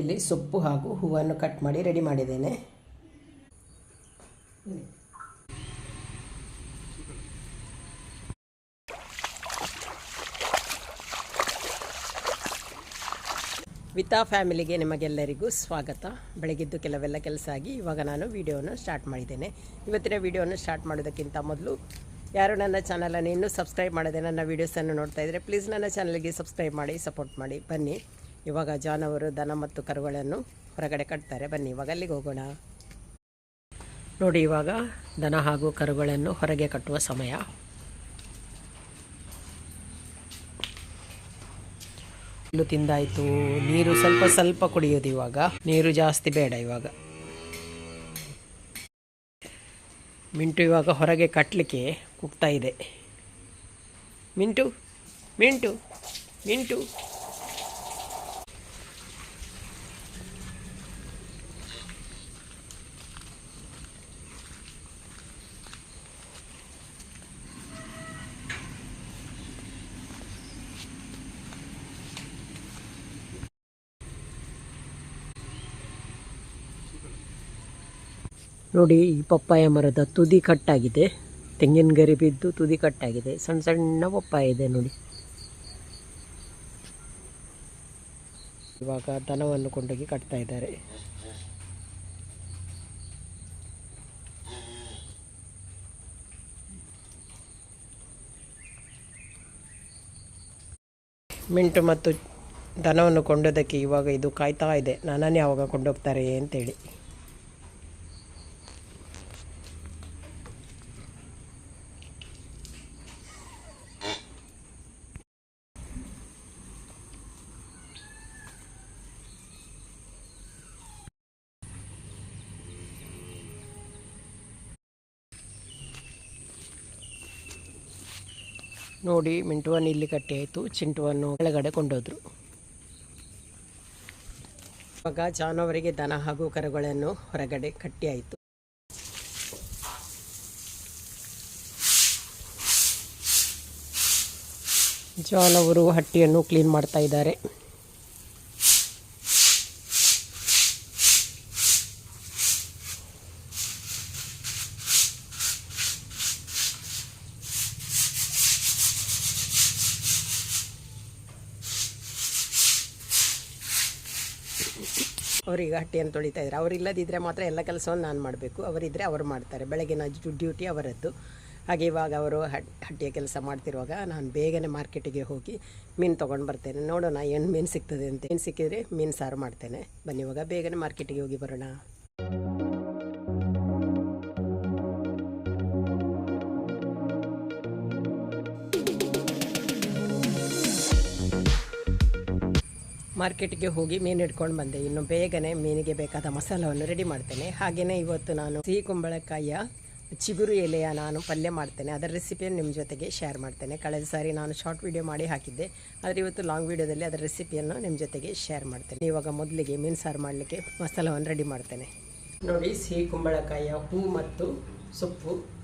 ಇಲ್ಲಿ ಸೊಪ್ಪು ಹಾಗೂ ಹೂವನ್ನು ಕಟ್ ಮಾಡಿ ರೆಡಿ ಮಾಡಿದ್ದೇನೆ. ವಿತಾ ಫ್ಯಾಮಿಲಿಗೆ ನಿಮಗೆಲ್ಲರಿಗೂ ಸ್ವಾಗತ. ಬೆಳಗಿದ್ದು ಕೆಲವೆಲ್ಲ ಕೆಲಸ ಆಗಿ ಇವಾಗ ನಾನು ವಿಡಿಯೋವನ್ನು ಸ್ಟಾರ್ಟ್ ಮಾಡಿದ್ದೇನೆ. ಇವತ್ತಿನ ವಿಡಿಯೋವನ್ನು ಸ್ಟಾರ್ಟ್ ಮಾಡೋದಕ್ಕಿಂತ ಮೊದಲು ಯಾರು ನನ್ನ ಚಾನಲನ್ನು ಇನ್ನೂ ಸಬ್ಸ್ಕ್ರೈಬ್ ಮಾಡದೆ ನನ್ನ ವೀಡಿಯೋಸನ್ನು ನೋಡ್ತಾ ಇದ್ದರೆ ಪ್ಲೀಸ್ ನನ್ನ ಚಾನಲ್ಗೆ ಸಬ್ಸ್ಕ್ರೈಬ್ ಮಾಡಿ ಸಪೋರ್ಟ್ ಮಾಡಿ. ಬನ್ನಿ. ಇವಾಗ ಜಾನ್ ಅವರು ದನ ಮತ್ತು ಕರುಗಳನ್ನು ಹೊರಗಡೆ ಕಟ್ತಾರೆ. ಬನ್ನಿ, ಇವಾಗ ಅಲ್ಲಿಗೆ ಹೋಗೋಣ. ನೋಡಿ, ಇವಾಗ ದನ ಹಾಗೂ ಕರುಗಳನ್ನು ಹೊರಗೆ ಕಟ್ಟುವ ಸಮಯ. ಹುಲ್ಲು ತಿಂದಾಯಿತು. ನೀರು ಸ್ವಲ್ಪ ಸ್ವಲ್ಪ ಕುಡಿಯೋದು ಇವಾಗ. ನೀರು ಜಾಸ್ತಿ ಬೇಡ ಇವಾಗ. ಮಿಂಟು ಇವಾಗ ಹೊರಗೆ ಕಟ್ಟಲಿಕ್ಕೆ ಕುಗ್ತಾ ಇದೆ. ಮಿಂಟು ಮಿಂಟು ಮಿಂಟು. ನೋಡಿ, ಈ ಪಪ್ಪಾಯ ಮರದ ತುದಿ ಕಟ್ಟಾಗಿದೆ. ತೆಂಗಿನ ಗರಿ ಬಿದ್ದು ತುದಿ ಕಟ್ಟಾಗಿದೆ. ಸಣ್ಣ ಸಣ್ಣ ಪಪ್ಪಾಯ ಇದೆ ನೋಡಿ. ಇವಾಗ ದನವನ್ನು ಕೊಂಡೋಗಿ ಕಟ್ತಾ ಇದ್ದಾರೆ. ಮಿಂಟು ಮತ್ತು ದನವನ್ನು ಕೊಂಡೋದಕ್ಕೆ ಇವಾಗ ಇದು ಕಾಯ್ತಾ ಇದೆ. ನನ್ನನ್ನು ಯಾವಾಗ ಕೊಂಡೋಗ್ತಾರೆ ಅಂತೇಳಿ. ನೋಡಿ ಮಿಂಟುವನ್ನು ಇಲ್ಲಿ ಕಟ್ಟಿ ಆಯಿತು, ಚಿಂಟುವನ್ನು ಕೆಳಗಡೆ ಕೊಂಡೋದ್ರು. ಇವಾಗ ಜಾನುವರಿಗೆ ದನ ಹಾಗೂ ಕರುಗಳನ್ನು ಹೊರಗಡೆ ಕಟ್ಟಿ ಆಯಿತು. ಜಾನ್ ಅವರು ಹಟ್ಟಿಯನ್ನು ಕ್ಲೀನ್ ಮಾಡ್ತಾ ಇದ್ದಾರೆ. ಹಟ್ಟಿಯನ್ನು ತೊಳಿತಾ ಇದ್ದಾರೆ ಅವರಿಲ್ಲದಿದ್ದರೆ ಮಾತ್ರ ಎಲ್ಲ ಕೆಲಸವನ್ನು ನಾನು ಮಾಡಬೇಕು. ಅವರಿದ್ದರೆ ಅವರು ಮಾಡ್ತಾರೆ. ಬೆಳಗಿನ ಡ್ಯೂಟಿ ಅವರದ್ದು. ಹಾಗೆ ಇವಾಗ ಅವರು ಹಟ್ ಹಟ್ಟಿಯ ಕೆಲಸ ಮಾಡ್ತಿರುವಾಗ ನಾನು ಬೇಗನೆ ಮಾರ್ಕೆಟಿಗೆ ಹೋಗಿ ಮೀನು ತೊಗೊಂಡು ಬರ್ತೇನೆ. ನೋಡೋಣ ಏನು ಮೀನು ಸಿಗ್ತದೆ ಅಂತ. ಏನು ಸಿಕ್ಕಿದರೆ ಮೀನು ಸಾರು ಮಾಡ್ತೇನೆ. ಬನ್ನಿ ಇವಾಗ ಬೇಗನೆ ಮಾರ್ಕೆಟಿಗೆ ಹೋಗಿ ಬರೋಣ. ಮಾರ್ಕೆಟ್ಗೆ ಹೋಗಿ ಮೀನು ಹಿಡ್ಕೊಂಡು ಬಂದೆ. ಇನ್ನು ಬೇಗನೆ ಮೀನಿಗೆ ಬೇಕಾದ ಮಸಾಲವನ್ನು ರೆಡಿ ಮಾಡ್ತೇನೆ. ಹಾಗೆಯೇ ಇವತ್ತು ನಾನು ಸಿಹಿ ಕುಂಬಳಕಾಯಿಯ ಚಿಗುರು ಎಲೆಯ ನಾನು ಪಲ್ಯ ಮಾಡ್ತೇನೆ. ಅದರ ರೆಸಿಪಿಯನ್ನು ನಿಮ್ಮ ಜೊತೆಗೆ ಶೇರ್ ಮಾಡ್ತೇನೆ. ಕಳೆದ ಸಾರಿ ನಾನು ಶಾರ್ಟ್ ವೀಡಿಯೋ ಮಾಡಿ ಹಾಕಿದ್ದೆ. ಆದರೆ ಇವತ್ತು ಲಾಂಗ್ ವೀಡಿಯೋದಲ್ಲಿ ಅದರ ರೆಸಿಪಿಯನ್ನು ನಿಮ್ಮ ಜೊತೆಗೆ ಶೇರ್ ಮಾಡ್ತೇನೆ. ಇವಾಗ ಮೊದಲಿಗೆ ಮೀನು ಸಾರು ಮಾಡಲಿಕ್ಕೆ ಮಸಾಲವನ್ನು ರೆಡಿ ಮಾಡ್ತೇನೆ. ನೋಡಿ ಸಿಹಿ ಕುಂಬಳಕಾಯಿಯ ಹೂ ಮತ್ತು ಸೊಪ್ಪು.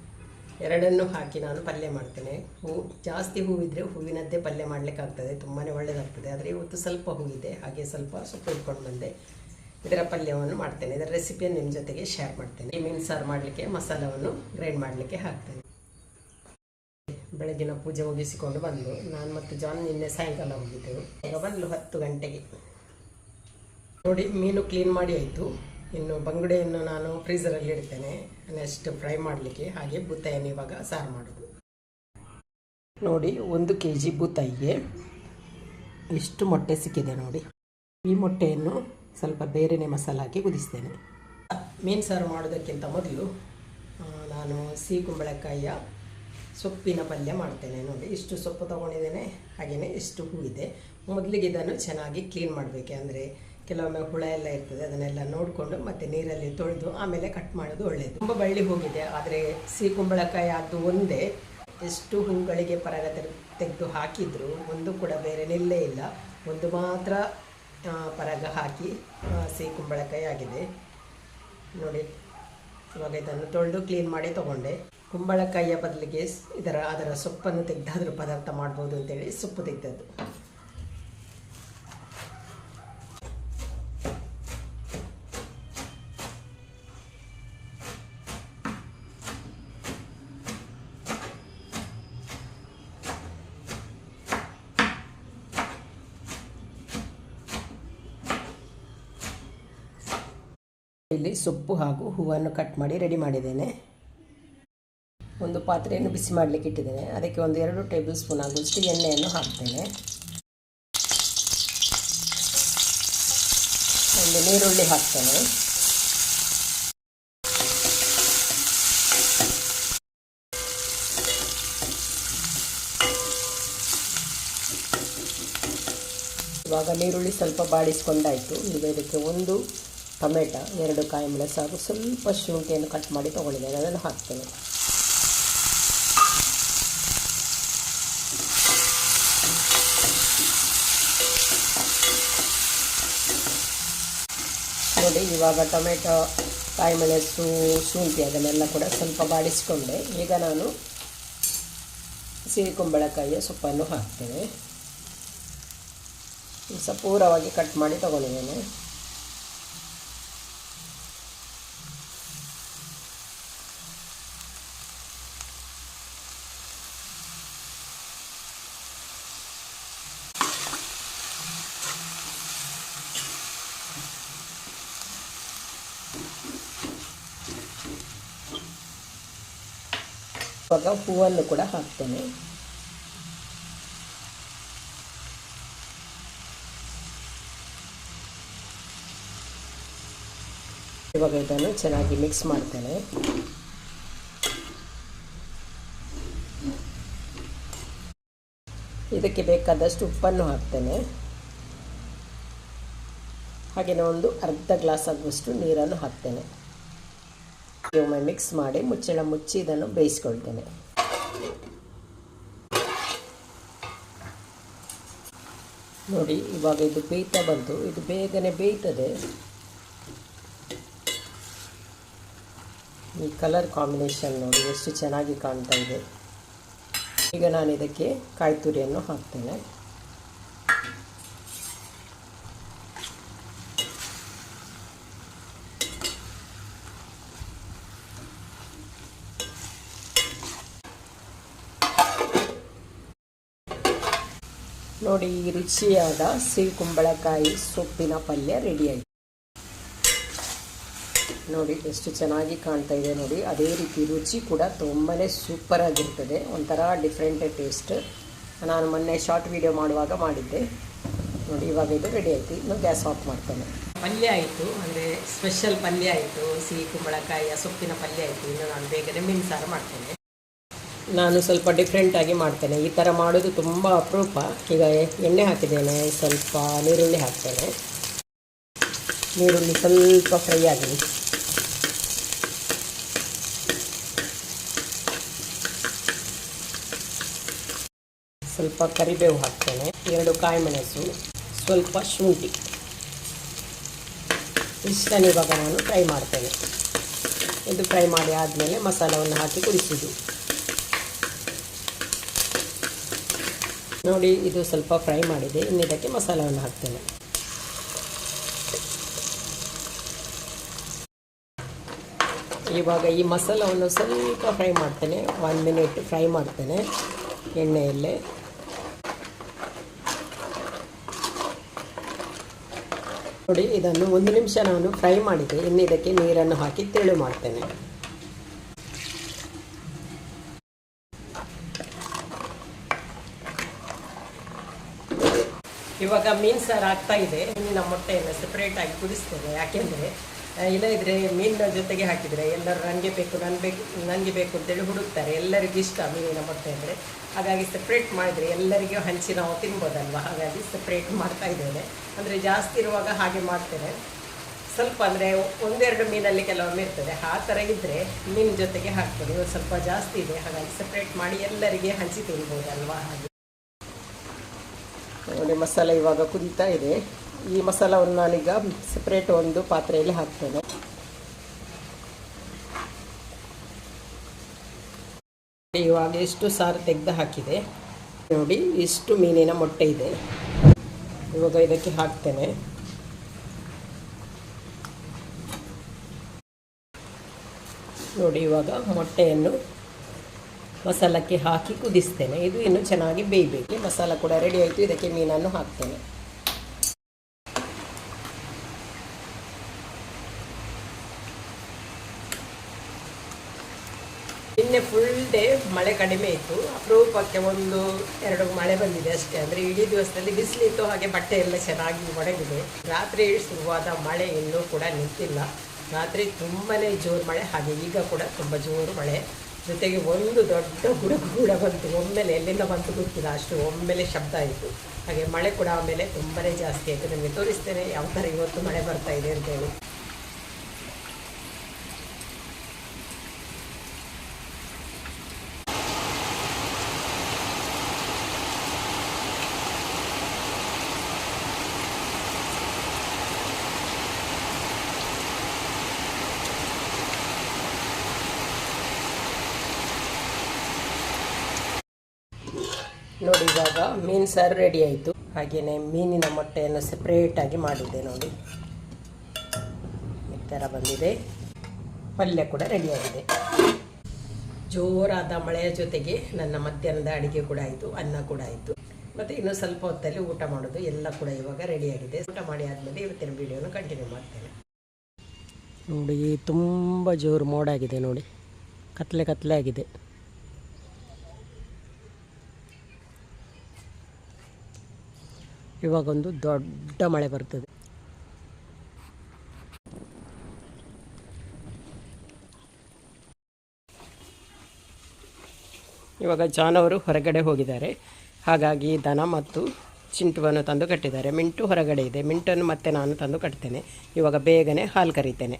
ಎರಡನ್ನೂ ಹಾಕಿ ನಾನು ಪಲ್ಯ ಮಾಡ್ತೇನೆ. ಹೂ, ಜಾಸ್ತಿ ಹೂವಿದ್ರೆ ಹೂವಿನದ್ದೇ ಪಲ್ಯ ಮಾಡಲಿಕ್ಕಾಗ್ತದೆ ತುಂಬಾ ಒಳ್ಳೆಯದಾಗ್ತದೆ ಆದರೆ ಇವತ್ತು ಸ್ವಲ್ಪ ಹೂವಿದೆ, ಹಾಗೆ ಸ್ವಲ್ಪ ಸೊಪ್ಪು ಇಟ್ಕೊಂಡು ಬಂದೆ. ಇದರ ಪಲ್ಯವನ್ನು ಮಾಡ್ತೇನೆ. ಇದರ ರೆಸಿಪಿಯನ್ನು ನಿಮ್ಮ ಜೊತೆಗೆ ಶೇರ್ ಮಾಡ್ತೇನೆ. ಈ ಮೀನು ಸಾರು ಮಾಡಲಿಕ್ಕೆ, ಮಸಾಲವನ್ನು ಗ್ರೈಂಡ್ ಮಾಡಲಿಕ್ಕೆ ಹಾಕ್ತೇನೆ. ಬೆಳಗಿನ ಪೂಜೆ ಮುಗಿಸಿಕೊಂಡು ಬಂದು, ನಾನು ಮತ್ತು ಜಾನ್ ನಿನ್ನೆ ಸಾಯಂಕಾಲ ಹೋಗಿದ್ದೆವು. ಈಗ ಬಂದು ಹತ್ತು ಗಂಟೆಗೆ. ನೋಡಿ, ಮೀನು ಕ್ಲೀನ್ ಮಾಡಿ ಆಯಿತು. ಇನ್ನು ಬಂಗುಡೆಯನ್ನು ನಾನು ಫ್ರೀಸರಲ್ಲಿ ಇಡ್ತೇನೆ. ನೆಕ್ಸ್ಟ್ ಫ್ರೈ ಮಾಡಲಿಕ್ಕೆ ಹಾಗೆ ಬೂತಾಯನ್ನು ಇವಾಗ ಸಾರು ಮಾಡೋದು. ನೋಡಿ, ಒಂದು ಕೆ ಜಿ ಬೂತಾಯಿಗೆ ಇಷ್ಟು ಮೊಟ್ಟೆ ಸಿಕ್ಕಿದೆ ನೋಡಿ. ಈ ಮೊಟ್ಟೆಯನ್ನು ಸ್ವಲ್ಪ ಬೇರೆನೆ ಮಸಾಲ ಹಾಕಿ ಕುದಿಸ್ತೇನೆ. ಮೀನು ಸಾರು ಮಾಡೋದಕ್ಕಿಂತ ಮೊದಲು ನಾನು ಸಿಹಿ ಕುಂಬಳಕಾಯಿಯ ಸೊಪ್ಪಿನ ಪಲ್ಯ ಮಾಡ್ತೇನೆ ನೋಡಿ. ಇಷ್ಟು ಸೊಪ್ಪು ತೊಗೊಂಡಿದ್ದೇನೆ, ಹಾಗೆಯೇ ಇಷ್ಟು ಹೂವಿದೆ. ಮೊದಲಿಗೆ ಇದನ್ನು ಚೆನ್ನಾಗಿ ಕ್ಲೀನ್ ಮಾಡಬೇಕೆ. ಅಂದರೆ ಕೆಲವೊಮ್ಮೆ ಹುಳ ಎಲ್ಲ ಇರ್ತದೆ, ಅದನ್ನೆಲ್ಲ ನೋಡಿಕೊಂಡು ಮತ್ತೆ ನೀರಲ್ಲಿ ತೊಳೆದು ಆಮೇಲೆ ಕಟ್ ಮಾಡೋದು ಒಳ್ಳೆಯದು ತುಂಬ ಬಳ್ಳಿ ಹೋಗಿದೆ, ಆದರೆ ಸಿಹಿ ಕುಂಬಳಕಾಯಿ ಅದು ಒಂದೇ. ಎಷ್ಟು ಹೂಗಳಿಗೆ ಪರಾಗ ತೆಗ್- ತೆಗೆದು ಹಾಕಿದ್ರು ಒಂದು ಕೂಡ ಬೇರೆ ನಿಲ್ಲೇ ಇಲ್ಲ. ಒಂದು ಮಾತ್ರ ಪರಾಗ ಹಾಕಿ ಸಿಹಿ ಕುಂಬಳಕಾಯಿ ಆಗಿದೆ. ನೋಡಿ, ಇವಾಗ ಇದನ್ನು ತೊಳೆದು ಕ್ಲೀನ್ ಮಾಡಿ ತೊಗೊಂಡೆ. ಕುಂಬಳಕಾಯಿಯ ಬದಲಿಗೆ ಇದರ, ಅದರ ಸೊಪ್ಪನ್ನು ತೆಗೆದಾದರೂ ಪದಾರ್ಥ ಮಾಡ್ಬೋದು ಅಂತೇಳಿ ಸೊಪ್ಪು ತೆಗೆದದ್ದು. ಸೊಪ್ಪು ಹಾಗೂ ಹೂವನ್ನು ಕಟ್ ಮಾಡಿ ರೆಡಿ ಮಾಡಿದ್ದೇನೆ. ಒಂದು ಪಾತ್ರೆಯನ್ನು ಬಿಸಿ ಮಾಡಲಿಕ್ಕೆ ಇಟ್ಟಿದ್ದೇನೆ. ಅದಕ್ಕೆ ಒಂದು ಎರಡು ಟೇಬಲ್ ಸ್ಪೂನ್ ಆಗುವಷ್ಟು ಎಣ್ಣೆಯನ್ನು ಹಾಕ್ತೇನೆ. ಒಂದು ನೀರುಳ್ಳಿ ಹಾಕ್ತೇನೆ. ಇವಾಗ ನೀರುಳ್ಳಿ ಸ್ವಲ್ಪ ಬಾಡಿಸ್ಕೊಂಡಾಯಿತು ಈಗ ಇದಕ್ಕೆ ಒಂದು ಟೊಮೆಟೊ, ಎರಡು ಕಾಯಿ ಮೆಣಸು ಹಾಗೂ ಸ್ವಲ್ಪ ಶುಂಠಿಯನ್ನು ಕಟ್ ಮಾಡಿ ತೊಗೊಂಡಿದ್ದೇನೆ ಅದನ್ನು ಹಾಕ್ತೇನೆ. ನೋಡಿ, ಇವಾಗ ಟೊಮೆಟೊ, ಕಾಯಿ ಮೆಣಸು, ಶುಂಠಿ ಅದನ್ನೆಲ್ಲ ಕೂಡ ಸ್ವಲ್ಪ ಬಾಡಿಸಿಕೊಂಡೆ. ಈಗ ನಾನು ಸಿಹಿ ಕುಂಬಳಕಾಯಿಯ ಸೊಪ್ಪನ್ನು ಹಾಕ್ತೇನೆ. ಸಪೂರವಾಗಿ ಪೂರವಾಗಿ ಕಟ್ ಮಾಡಿ ತಗೊಂಡಿದ್ದೇನೆ. ಇವಾಗ ಹೂವನ್ನು ಕೂಡ ಹಾಕ್ತೇನೆ. ಇವಾಗ ಇದನ್ನು ಚೆನ್ನಾಗಿ ಮಿಕ್ಸ್ ಮಾಡ್ತೇನೆ. ಇದಕ್ಕೆ ಬೇಕಾದಷ್ಟು ಉಪ್ಪನ್ನು ಹಾಕ್ತೇನೆ. ಹಾಗೆಯೇ ಒಂದು ಅರ್ಧ ಗ್ಲಾಸ್ ಆಗುವಷ್ಟು ನೀರನ್ನು ಹಾಕ್ತೇನೆ. ಒಮ್ಮೆ ಮಿಕ್ಸ್ ಮಾಡಿ ಮುಚ್ಚಳ ಮುಚ್ಚಿ ಇದನ್ನು ಬೇಯಿಸ್ಕೊಳ್ತೇನೆ. ನೋಡಿ, ಇವಾಗ ಇದು ಬೇಯ್ತಾ ಬಂತು. ಇದು ಬೇಗನೆ ಬೇಯ್ತದೆ. ಈ ಕಲರ್ ಕಾಂಬಿನೇಷನ್ ನೋಡಿ ಎಷ್ಟು ಚೆನ್ನಾಗಿ ಕಾಣ್ತಾ ಇದೆ. ಈಗ ನಾನು ಇದಕ್ಕೆ ಕಾಯಿ ತುರಿಯನ್ನು ಹಾಕ್ತೇನೆ. ನೋಡಿ ಈ ರುಚಿಯಾದ ಸಿಹಿ ಕುಂಬಳಕಾಯಿ ಸೊಪ್ಪಿನ ಪಲ್ಯ ರೆಡಿಯಾಯಿತು. ನೋಡಿ, ಎಷ್ಟು ಚೆನ್ನಾಗಿ ಕಾಣ್ತಾ ಇದೆ ನೋಡಿ. ಅದೇ ರೀತಿ ರುಚಿ ಕೂಡ ತುಂಬಾ ಸೂಪರ್ ಆಗಿರ್ತದೆ ಒಂಥರ ಡಿಫ್ರೆಂಟ್ ಟೇಸ್ಟ್ ನಾನು ಮೊನ್ನೆ ಶಾರ್ಟ್ ವಿಡಿಯೋ ಮಾಡುವಾಗ ಮಾಡಿದ್ದೆ. ನೋಡಿ, ಇವಾಗ ಇದು ರೆಡಿ ಆಯಿತು. ಇನ್ನು ಗ್ಯಾಸ್ ಆಫ್ ಮಾಡ್ತೇನೆ. ಪಲ್ಯ ಆಯಿತು. ಅಂದರೆ ಸ್ಪೆಷಲ್ ಪಲ್ಯ ಆಯಿತು. ಸಿಹಿ ಕುಂಬಳಕಾಯಿಯ ಸೊಪ್ಪಿನ ಪಲ್ಯ ಆಯಿತು. ಇನ್ನು ನಾನು ಬೇಗನೆ ಮೀನು ಸಾರು ಮಾಡ್ತೇನೆ. ನಾನು ಸ್ವಲ್ಪ ಡಿಫ್ರೆಂಟಾಗಿ ಮಾಡ್ತೇನೆ. ಈ ಥರ ಮಾಡೋದು ತುಂಬ ಅಪರೂಪ. ಈಗ ಎಣ್ಣೆ ಹಾಕಿದ್ದೇನೆ, ಸ್ವಲ್ಪ ನೀರುಳ್ಳಿ ಹಾಕ್ತೇನೆ. ನೀರುಳ್ಳಿ ಸ್ವಲ್ಪ ಫ್ರೈ ಆಗಲಿ ಸ್ವಲ್ಪ ಕರಿಬೇವು ಹಾಕ್ತೇನೆ. ಎರಡು ಕಾಯಿ ಮೆಣಸು ಸ್ವಲ್ಪ ಶುಂಠಿ. ಇಷ್ಟನ್ನು ಇವಾಗ ನಾನು ಫ್ರೈ ಮಾಡ್ತೇನೆ. ಇದು ಫ್ರೈ ಮಾಡಿ ಆದಮೇಲೆ ಮಸಾಲವನ್ನು ಹಾಕಿ ಕುದಿಸೋದು ನೋಡಿ, ಇದು ಸ್ವಲ್ಪ ಫ್ರೈ ಮಾಡಿದೆ. ಇನ್ನು ಇದಕ್ಕೆ ಮಸಾಲವನ್ನು ಹಾಕ್ತೇನೆ. ಇವಾಗ ಈ ಮಸಾಲವನ್ನು ಸ್ವಲ್ಪ ಫ್ರೈ ಮಾಡ್ತೇನೆ. ಒನ್ ಮಿನಿಟ್ ಫ್ರೈ ಮಾಡ್ತೇನೆ ಎಣ್ಣೆಯಲ್ಲೇ. ನೋಡಿ, ಇದನ್ನು ಒಂದು ನಿಮಿಷ ನಾನು ಫ್ರೈ ಮಾಡಿದೆ. ಇನ್ನು ಇದಕ್ಕೆ ನೀರನ್ನು ಹಾಕಿ ತೆಳು ಮಾಡ್ತೇನೆ. ಇವಾಗ ಮೀನು ಸಾರು ಆಗ್ತಾ ಇದೆ. ಮೀನಿನ ಮೊಟ್ಟೆಯನ್ನು ಸೆಪರೇಟ್ ಆಗಿ ಕುದಿಸ್ತೇನೆ. ಯಾಕೆಂದರೆ ಇಲ್ಲದಿದ್ದರೆ ಮೀನಿನ ಜೊತೆಗೆ ಹಾಕಿದರೆ ಎಲ್ಲರೂ ನನಗೆ ಬೇಕು, ನನ್ ಬೇಕು ನನಗೆ ಬೇಕು ಅಂತೇಳಿ ಹುಡುಕ್ತಾರೆ. ಎಲ್ಲರಿಗೂ ಇಷ್ಟ ಮೀನಿನ ಮೊಟ್ಟೆ ಅಂದರೆ. ಹಾಗಾಗಿ ಸಪ್ರೇಟ್ ಮಾಡಿದರೆ ಎಲ್ಲರಿಗೂ ಹಂಚಿ ನಾವು ತಿನ್ಬೋದಲ್ವ? ಹಾಗಾಗಿ ಸಪ್ರೇಟ್ ಮಾಡ್ತಾ ಇದ್ದೇನೆ. ಅಂದರೆ ಜಾಸ್ತಿ ಇರುವಾಗ ಹಾಗೆ ಮಾಡ್ತೇನೆ. ಸ್ವಲ್ಪ ಅಂದರೆ ಒಂದೆರಡು ಮೀನಲ್ಲಿ ಕೆಲವೊಮ್ಮೆ ಇರ್ತದೆ. ಆ ಥರ ಇದ್ದರೆ ಮೀನಿನ ಜೊತೆಗೆ ಹಾಕ್ತೇನೆ ಇವತ್ತು ಸ್ವಲ್ಪ ಜಾಸ್ತಿ ಇದೆ. ಹಾಗಾಗಿ ಸಪ್ರೇಟ್ ಮಾಡಿ ಎಲ್ಲರಿಗೆ ಹಂಚಿ ತಿನ್ಬೋದಲ್ವ? ಹಾಗೆ. ನೋಡಿ ಮಸಾಲ ಇವಾಗ ಕುದೀತಾ ಇದೆ. ಈ ಮಸಾಲವನ್ನು ನಾನೀಗ ಸಪ್ರೇಟ್ ಒಂದು ಪಾತ್ರೆಯಲ್ಲಿ ಹಾಕ್ತೇನೆ. ಇವಾಗ ಎಷ್ಟು ಸಾರು ತೆಗೆದು ಹಾಕಿದೆ. ನೋಡಿ, ಇಷ್ಟು ಮೀನಿನ ಮೊಟ್ಟೆ ಇದೆ. ಇವಾಗ ಇದಕ್ಕೆ ಹಾಕ್ತೇನೆ. ನೋಡಿ, ಇವಾಗ ಮೊಟ್ಟೆಯನ್ನು ಮಸಾಲಕ್ಕೆ ಹಾಕಿ ಕುದಿಸ್ತೇನೆ. ಇದು ಇನ್ನು ಚೆನ್ನಾಗಿ ಬೇಯಬೇಕು. ಮಸಾಲ ಕೂಡ ರೆಡಿ ಆಯಿತು. ಇದಕ್ಕೆ ಮೀನನ್ನು ಹಾಕ್ತೇನೆ. ನಿನ್ನೆ ಫುಲ್ ಡೇ ಮಳೆ ಕಡಿಮೆ ಇತ್ತು. ಅಪರೂಪಕ್ಕೆ ಒಂದು ಎರಡು ಮಳೆ ಬಂದಿದೆ ಅಷ್ಟೇ. ಅಂದರೆ ಇಡೀ ದಿವಸದಲ್ಲಿ ಬಿಸಿಲಿತ್ತು, ಹಾಗೆ ಬಟ್ಟೆ ಎಲ್ಲ ಚೆನ್ನಾಗಿ ಒಣಗಿದೆ. ರಾತ್ರಿ ಶುರುವಾದ ಮಳೆ ಇನ್ನೂ ಕೂಡ ನಿಂತಿಲ್ಲ. ರಾತ್ರಿ ತುಂಬಾ ಜೋರು ಮಳೆ, ಹಾಗೆ ಈಗ ಕೂಡ ತುಂಬ ಜೋರು ಮಳೆ. ಜೊತೆಗೆ ಒಂದು ದೊಡ್ಡ ಗುಡುಗು ಕೂಡ ಬಂತು. ಒಮ್ಮೆಲೆ ಎಲ್ಲಿಂದ ಬಂತು ಗೊತ್ತಿಲ್ಲ. ಅಷ್ಟು ಒಮ್ಮೆಲೆ ಶಬ್ದ ಆಯಿತು. ಹಾಗೆ ಮಳೆ ಕೂಡ ಆಮೇಲೆ ತುಂಬಾ ಜಾಸ್ತಿ ಆಯಿತು. ನಿಮಗೆ ತೋರಿಸ್ತೇನೆ ಯಾವ ಥರ ಇವತ್ತು ಮಳೆ ಬರ್ತಾ ಇದೆ ಅಂತೇಳಿ ನೋಡಿ ಇವಾಗ ಮೀನು ಸಾರು ರೆಡಿ ಆಯಿತು. ಹಾಗೆಯೇ ಮೀನಿನ ಮೊಟ್ಟೆಯನ್ನು ಸೆಪ್ರೇಟಾಗಿ ಮಾಡಿದ್ದೆ ನೋಡಿ. ಈ ಥರ ಬಂದಿದೆ. ಪಲ್ಯ ಕೂಡ ರೆಡಿಯಾಗಿದೆ ಜೋರಾದ ಮಳೆಯ ಜೊತೆಗೆ ನನ್ನ ಮಧ್ಯಾಹ್ನದ ಅಡುಗೆ ಕೂಡ ಆಯಿತು, ಅನ್ನ ಕೂಡ ಆಯಿತು. ಮತ್ತು ಇನ್ನು ಸ್ವಲ್ಪ ಹೊತ್ತಲ್ಲಿ ಊಟ ಮಾಡೋದು ಎಲ್ಲ ಕೂಡ ಇವಾಗ ರೆಡಿಯಾಗಿದೆ ಊಟ ಮಾಡಿ ಆದಮೇಲೆ ಇವತ್ತಿನ ವೀಡಿಯೋನ ಕಂಟಿನ್ಯೂ ಮಾಡ್ತೇನೆ. ನೋಡಿ, ತುಂಬ ಜೋರು ಮೋಡಾಗಿದೆ ನೋಡಿ. ಕತ್ಲೆ ಕತ್ಲೆ ಆಗಿದೆ. ಇವಾಗೊಂದು ದೊಡ್ಡ ಮಳೆ ಬರ್ತದೆ. ಇವಾಗ ಅವರು ಹೊರಗಡೆ ಹೋಗಿದ್ದಾರೆ. ಹಾಗಾಗಿ ದನ ಮತ್ತು ಚಿಂಟುವನ್ನು ತಂದು ಕಟ್ಟಿದ್ದಾರೆ. ಮಿಂಟು ಹೊರಗಡೆ ಇದೆ. ಮಿಂಟನ್ನು ಮತ್ತೆ ನಾನು ತಂದು ಕಟ್ತೇನೆ. ಇವಾಗ ಬೇಗನೆ ಹಾಲು ಕರೀತೇನೆ.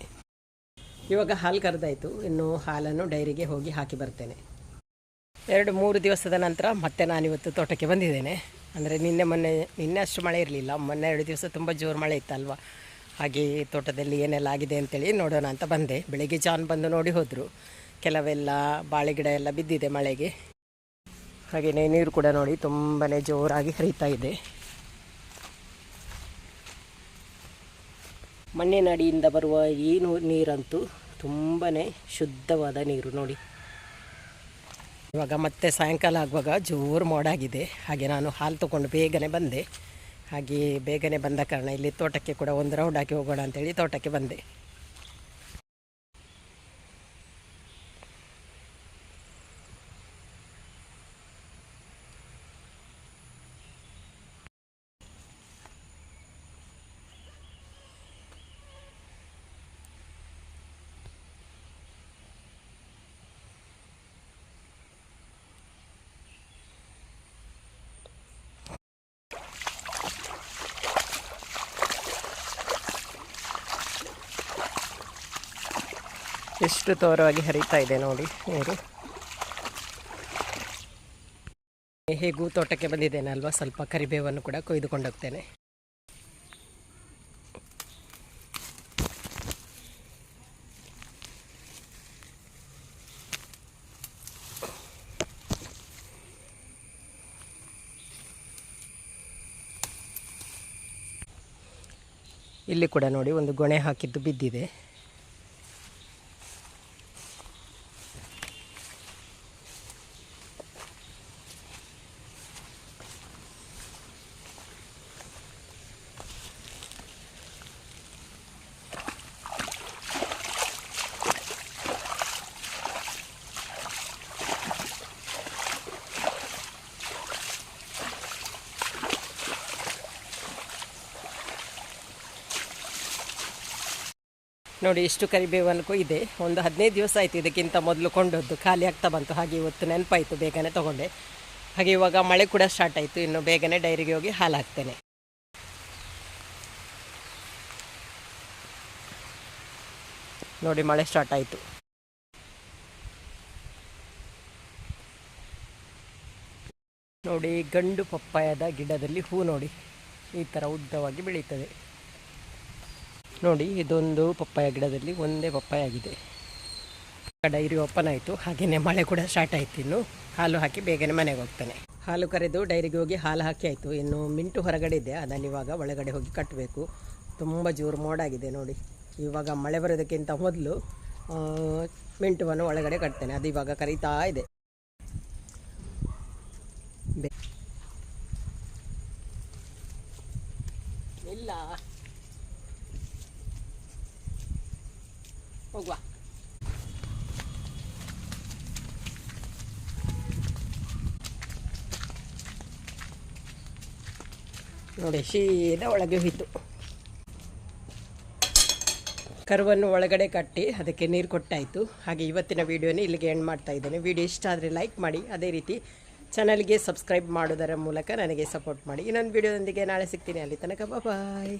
ಇವಾಗ ಹಾಲು ಕರೆದಾಯಿತು. ಇನ್ನು ಹಾಲನ್ನು ಡೈರಿಗೆ ಹೋಗಿ ಹಾಕಿ ಬರ್ತೇನೆ. ಎರಡು ಮೂರು ದಿವಸದ ನಂತರ ಮತ್ತೆ ನಾನಿವತ್ತು ತೋಟಕ್ಕೆ ಬಂದಿದ್ದೇನೆ. ಅಂದರೆ ನಿನ್ನೆ ಮೊನ್ನೆ, ನಿನ್ನೆ ಅಷ್ಟು ಮಳೆ ಇರಲಿಲ್ಲ. ಮೊನ್ನೆ ಎರಡು ದಿವಸ ತುಂಬ ಜೋರು ಮಳೆ ಇತ್ತಲ್ವ? ಹಾಗೆ ತೋಟದಲ್ಲಿ ಏನೆಲ್ಲ ಆಗಿದೆ ಅಂತೇಳಿ ನೋಡೋಣ ಅಂತ ಬಂದೆ. ಬೆಳಗ್ಗೆ ಜಾನ್ ಬಂದು ನೋಡಿ ಹೋದರು. ಕೆಲವೆಲ್ಲ ಬಾಳೆ ಗಿಡ ಎಲ್ಲ ಬಿದ್ದಿದೆ ಮಳೆಗೆ. ಹಾಗೆಯೇ ನೀರು ಕೂಡ ನೋಡಿ ತುಂಬಾ ಜೋರಾಗಿ ಹರಿತಾ ಇದೆ. ಮಣ್ಣಿನ ಅಡಿಯಿಂದ ಬರುವ ಈ ನೀರಂತೂ ತುಂಬಾ ಶುದ್ಧವಾದ ನೀರು ನೋಡಿ. ಇವಾಗ ಮತ್ತೆ ಸಾಯಂಕಾಲ ಆಗುವಾಗ ಜೋರು ಮೋಡಾಗಿದೆ. ಹಾಗೆ ನಾನು ಹಾಲು ತೊಗೊಂಡು ಬೇಗನೆ ಬಂದೆ. ಹಾಗೆ ಬೇಗನೆ ಬಂದ ಕಾರಣ ಇಲ್ಲಿ ತೋಟಕ್ಕೆ ಕೂಡ ಒಂದು ರೌಂಡ್ ಹಾಕಿ ಹೋಗೋಣ ಅಂತೇಳಿ ತೋಟಕ್ಕೆ ಬಂದೆ. ಎಷ್ಟು ತೋರವಾಗಿ ಹರಿತಾ ಇದೆ ನೋಡಿ ನೀರು ಹೇಗೂ ತೋಟಕ್ಕೆ ಬಂದಿದ್ದೇನೆ ಅಲ್ವಾ? ಸ್ವಲ್ಪ ಕರಿಬೇವನ್ನು ಕೂಡ ಕೊಯ್ದುಕೊಂಡೋಗ್ತೇನೆ ಇಲ್ಲಿ ಕೂಡ ನೋಡಿ ಒಂದು ಗೊಣೆ ಹಾಕಿದ್ದು ಬಿದ್ದಿದೆ. ನೋಡಿ, ಇಷ್ಟು ಕರಿಬೇವನ್ನು ಇದೆ. ಒಂದು ಹದಿನೈದು ದಿವಸ ಆಯಿತು ಇದಕ್ಕಿಂತ ಮೊದಲು ಕೊಂಡದ್ದು. ಖಾಲಿ ಆಗ್ತಾ ಬಂತು. ಹಾಗೆ ಇವತ್ತು ನೆನಪಾಯಿತು, ಬೇಗನೆ ತಗೊಂಡೆ. ಹಾಗೆ ಇವಾಗ ಮಳೆ ಕೂಡ ಸ್ಟಾರ್ಟ್ ಆಯಿತು. ಇನ್ನು ಬೇಗನೆ ಡೈರಿಗೆ ಹೋಗಿ ಹಾಲು ಹಾಕ್ತೇನೆ ನೋಡಿ, ಮಳೆ ಸ್ಟಾರ್ಟ್ ಆಯಿತು. ನೋಡಿ, ಗಂಡು ಪಪ್ಪಾಯದ ಗಿಡದಲ್ಲಿ ಹೂ ನೋಡಿ. ಈ ಥರ ಉದ್ದವಾಗಿ ಬೆಳೀತದೆ. ನೋಡಿ, ಇದೊಂದು ಪಪ್ಪಾಯ ಗಿಡದಲ್ಲಿ ಒಂದೇ ಪಪ್ಪಾಯ ಆಗಿದೆ. ಡೈರಿ ಓಪನ್ ಆಯಿತು. ಹಾಗೆಯೇ ಮಳೆ ಕೂಡ ಸ್ಟಾರ್ಟ್ ಆಯಿತು ಇನ್ನು. ಹಾಲು ಹಾಕಿ ಬೇಗನೆ ಮನೆಗೆ ಹೋಗ್ತಾನೆ. ಹಾಲು ಕರೆದು ಡೈರಿಗೆ ಹೋಗಿ ಹಾಲು ಹಾಕಿ ಆಯಿತು. ಇನ್ನು ಮಿಂಟು ಹೊರಗಡೆ ಇದೆ. ಅದನ್ನು ಇವಾಗ ಒಳಗಡೆ ಹೋಗಿ ಕಟ್ಟಬೇಕು. ತುಂಬ ಜೋರು ಮೋಡಾಗಿದೆ ನೋಡಿ. ಇವಾಗ ಮಳೆ ಬರೋದಕ್ಕಿಂತ ಮೊದಲು ಮಿಂಟುವನ್ನು ಒಳಗಡೆ ಕಟ್ತೇನೆ. ಅದು ಇವಾಗ ಕರೀತಾ ಇದೆ. ಹೋಗುವ ನೋಡಿ, ಶೀದ ಒಳಗೆ ಹೋಯಿತು. ಕರುವನ್ನು ಒಳಗಡೆ ಕಟ್ಟಿ ಅದಕ್ಕೆ ನೀರು ಕೊಟ್ಟಾಯಿತು. ಹಾಗೆ ಇವತ್ತಿನ ವೀಡಿಯೋನೇ ಇಲ್ಲಿಗೆ ಎಂಡ್ ಮಾಡ್ತಾ ಇದ್ದೇನೆ. ವೀಡಿಯೋ ಇಷ್ಟ ಆದರೆ ಲೈಕ್ ಮಾಡಿ. ಅದೇ ರೀತಿ ಚಾನಲ್ಗೆ ಸಬ್ಸ್ಕ್ರೈಬ್ ಮಾಡೋದರ ಮೂಲಕ ನನಗೆ ಸಪೋರ್ಟ್ ಮಾಡಿ. ಇನ್ನೊಂದು ವೀಡಿಯೋದೊಂದಿಗೆ ನಾಳೆ ಸಿಗ್ತೀನಿ. ಅಲ್ಲಿ ತನಕ ಬಾಯ್